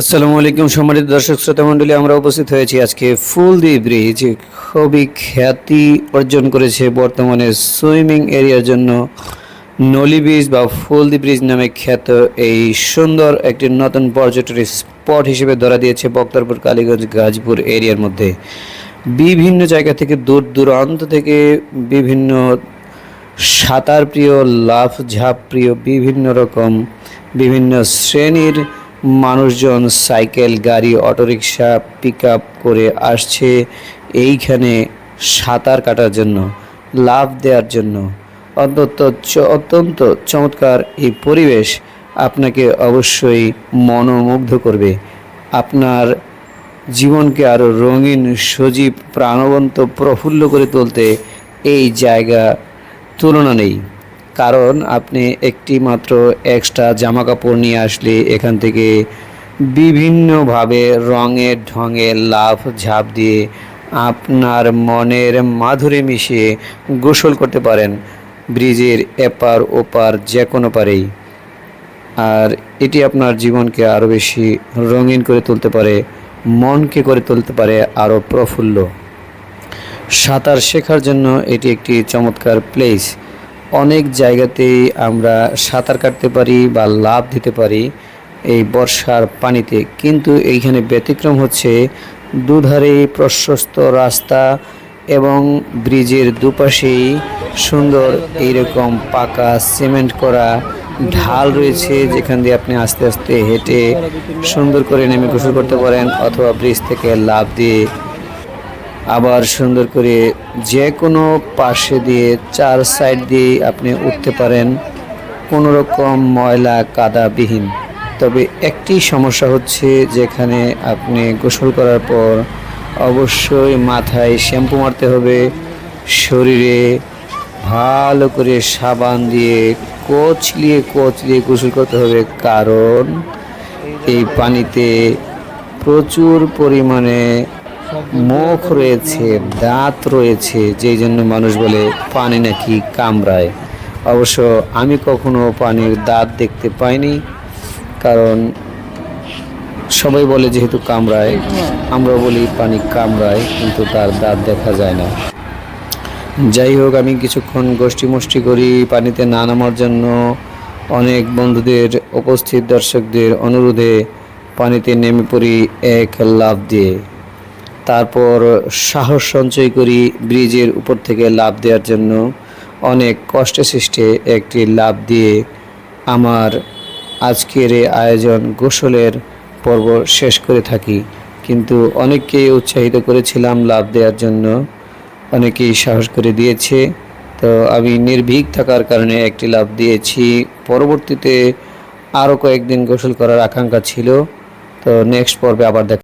আসসালামু আলাইকুম, সম্মানিত দর্শক শ্রোতা মণ্ডলী, আমরা উপস্থিত হয়েছি আজকে ফুলদি ব্রিজ, খুবই খ্যাতি অর্জন করেছে বর্তমানে সুইমিং এরিয়ার জন্য নলি ব্রিজ বা ফুলদি ব্রিজ নামে খ্যাত এই সুন্দর একটি নতুন পর্যটন স্পট হিসেবে ধরা দিয়েছে বক্তারপুর, কালীগঞ্জ, গাজপুর এরিয়ার মধ্যে। বিভিন্ন জায়গা থেকে দূর দূরান্ত থেকে বিভিন্ন সাঁতার প্রিয় লাফ ঝাঁপ প্রিয়, বিভিন্ন রকম বিভিন্ন শ্রেণির মানুষজন সাইকেল, গাড়ি, অটোরিকশা পিক আপ করে আসছে এইখানে সাঁতার কাটার জন্য লাভ দেওয়ার জন্য। অত্যন্ত চ- অত্যন্ত চমৎকার এই পরিবেশ আপনাকে অবশ্যই মনোমুগ্ধ করবে। আপনার জীবনকে আরও রঙিন, সজীব, প্রাণবন্ত, প্রফুল্ল করে তুলতে এই জায়গা তুলনা নেই। কারণ আপনি একটি মাত্র এক্সট্রা জামা কাপড় নিয়ে আসলে এখান থেকে বিভিন্নভাবে রঙে ঢঙে লাভ ঝাঁপ দিয়ে আপনার মনের মাধুরী মিশিয়ে গোসল করতে পারেন। ব্রিজের এপার ওপার যে কোনো পারেই। আর এটি আপনার জীবনকে আরও বেশি রঙিন করে তুলতে পারে, মনকে করে তুলতে পারে আরও প্রফুল্ল। সাঁতার শেখার জন্য এটি একটি চমৎকার প্লেস অনেক জায়গাতেই আমরা সাঁতার কাটতে পারি বা লাভ দিতে পারি এই বর্ষার পানিতে। কিন্তু এইখানে ব্যতিক্রম হচ্ছে দুধারে প্রশস্ত রাস্তা এবং ব্রিজের দুপাশেই সুন্দর এইরকম পাকা সিমেন্ট করা ঢাল রয়েছে যেখান দিয়ে আপনি আস্তে আস্তে হেঁটে সুন্দর করে নেমে গোসল করতে পারেন অথবা ব্রিজ থেকে লাভ দিয়ে আবার সুন্দর করে যে কোনো পাশে দিয়ে চার সাইড দিয়ে আপনি উঠতে পারেন কোনো রকম ময়লা কাদাবিহীন। তবে একটি সমস্যা হচ্ছে যেখানে আপনি গোসল করার পর অবশ্যই মাথায় শ্যাম্পু মারতে হবে, শরীরে ভালো করে সাবান দিয়ে কচলিয়ে কচলিয়ে গোসল করতে হবে, কারণ এই পানিতে প্রচুর পরিমাণে মুখ রয়েছে, দাঁত রয়েছে, যেই জন্য মানুষ বলে পানি নাকি কামড়ায়। অবশ্য আমি কখনো পানির দাঁত দেখতে পাইনি, কারণ সবাই বলে যেহেতু কামড়ায় আমরা বলি পানি কামড়ায়, কিন্তু তার দাঁত দেখা যায় না। যাই হোক, আমি কিছুক্ষণ গোষ্ঠী মুষ্টি করি, পানিতে না নামার জন্য। অনেক বন্ধুদের, উপস্থিত দর্শকদের অনুরোধে পানিতে নেমে পড়ি এক লাভ দিয়ে। তারপর সাহস সঞ্চয় করি ব্রিজের উপর থেকে লাভ দেওয়ার জন্য। অনেক কষ্টে সৃষ্টে একটি লাভ দিয়ে আমার আজকের এই আয়োজন গোসলের পর্ব শেষ করে থাকি। কিন্তু অনেককেই উৎসাহিত করেছিলাম লাভ দেওয়ার জন্য। অনেকেই সাহস করে দিয়েছে। তো আমি নির্ভীক থাকার কারণে একটি লাভ দিয়েছি। পরবর্তীতে আরও কয়েকদিন গোসল করার আকাঙ্ক্ষা ছিল। তো নেক্সট পর্বে আবার দেখা